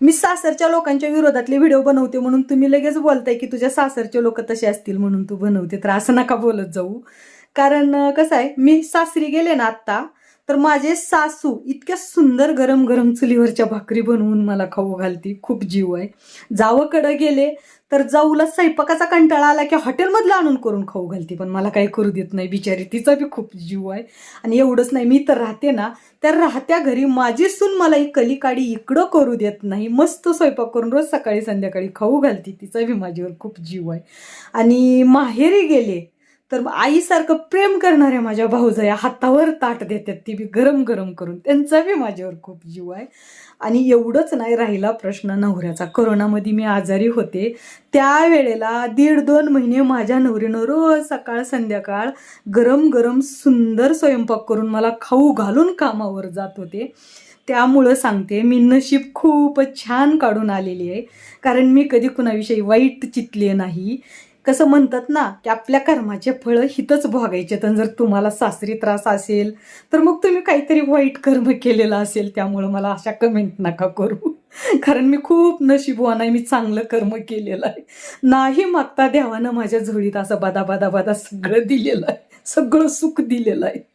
मी सासरच्या लोकांच्या विरोधातले व्हिडिओ बनवते म्हणून तुम्ही लगेच बोलताय की तुझ्या सासरचे लोक तसे असतील म्हणून तू बनवते. तर असं नका बोलत जाऊ. कारण कसं आहे मी सासरी गेले ना आत्ता तर माझे सासू इतक्या सुंदर गरम गरम चुलीवरच्या भाकरी बनवून मला खाऊ घालती. खूप जीव आहे. जावकडं गेले तर जाऊला स्वयंपाकाचा कंटाळा आला की हॉटेलमधलं आणून करून खाऊ घालते. पण मला काही करू देत नाही. बिचारी तिचा बी खूप जीव आहे. आणि एवढंच नाही मी तर राहते ना त्या राहत्या घरी माझी सून मला ही कलिकाडी इकडं करू देत नाही. मस्त स्वयंपाक करून रोज सकाळी संध्याकाळी खाऊ घालते. तिचा बी माझ्यावर खूप जीव आहे. आणि माहेरी गेले तर आईसारखं प्रेम करणाऱ्या माझ्या भाऊजया हातावर ताट देतात. ती बी गरम गरम करून. त्यांचा बी माझ्यावर खूप जीव आहे. आणि एवढंच नाही राहिला प्रश्न नवऱ्याचा. करोनामध्ये मी आजारी होते. त्यावेळेला दीड दोन महिने माझ्या नवरीनं रोज सकाळ संध्याकाळ गरम गरम सुंदर स्वयंपाक करून मला खाऊ घालून कामावर जात होते. त्यामुळं सांगते मी नशीब खूपच छान काढून आलेली आहे. कारण मी कधी कुणाविषयी वाईट चितले नाही. कसं म्हणतात ना की आपल्या कर्माचे फळं हितच भोगायचे. तर जर तुम्हाला सासरी त्रास असेल तर मग तुम्ही काहीतरी वाईट कर्म केलेलं असेल त्यामुळं मला अशा कमेंट नका करू. कारण मी खूप नशीबवान आहे मी चांगलं कर्म केलेलं आहे. नाही मागता देवानं माझ्या झोळीत असं बदा बदा बदा सगळं दिलेलं आहे सगळं सुख दिलेलं आहे